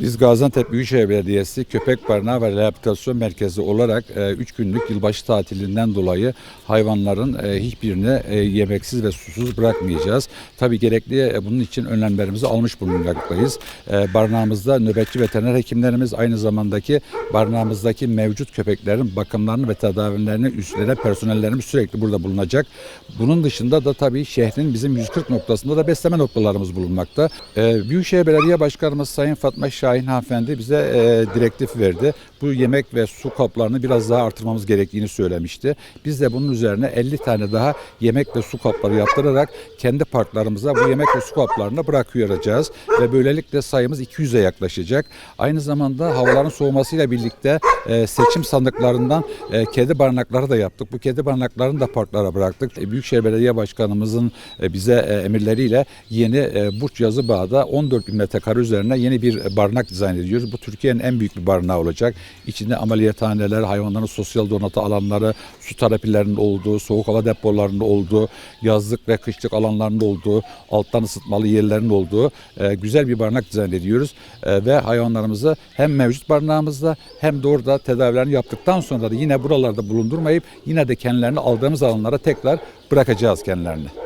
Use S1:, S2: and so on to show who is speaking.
S1: Biz Gaziantep Büyükşehir Belediyesi Köpek Barınağı ve Rehabilitasyon Merkezi olarak 3 günlük yılbaşı tatilinden dolayı hayvanların e, hiçbirini e, yemeksiz ve susuz bırakmayacağız. Tabii gerekli e, bunun için önlemlerimizi almış bulunmaktayız. E, Barınağımızda nöbetçi veteriner hekimlerimiz aynı zamandaki barınağımızdaki mevcut köpeklerin bakımlarını ve tedavilerini üstlenen personellerimiz sürekli burada bulunacak. Bunun dışında da tabii şehrin bizim 140 noktasında da besleme noktalarımız bulunmakta. E, Büyükşehir Belediye Başkanımız Sayın Fatma Şahin hanımefendi bize e, direktif verdi. Bu yemek ve su kaplarını biraz daha artırmamız gerektiğini söylemişti. Biz de bunun üzerine 50 tane daha yemek ve su kapları yaptırarak kendi parklarımıza bu yemek ve su kaplarını bırakıyoracağız ve böylelikle sayımız 200'e yaklaşacak. Aynı zamanda havaların soğumasıyla birlikte e, seçim sandıklarından e, kedi barınakları da yaptık. Bu kedi barınaklarını da parklara bıraktık. E, Büyükşehir Belediye Başkanımızın e, bize e, emirleriyle yeni e, Burç Yazıbağ'da 14 bin metrekare üzerine yeni bir barınak dizayn ediyoruz. Bu Türkiye'nin en büyük bir barınağı olacak. İçinde ameliyathaneler, hayvanların sosyal donatı alanları, su terapilerinin olduğu, soğuk hava depolarının olduğu, yazlık ve kışlık alanlarının olduğu, alttan ısıtmalı yerlerin olduğu e, güzel bir barınak dizayn ediyoruz. E, ve hayvanlarımızı hem mevcut barınağımızda hem de orada tedavilerini yaptıktan sonra da yine buralarda bulundurmayıp yine de kendilerini aldığımız alanlara tekrar bırakacağız kendilerini.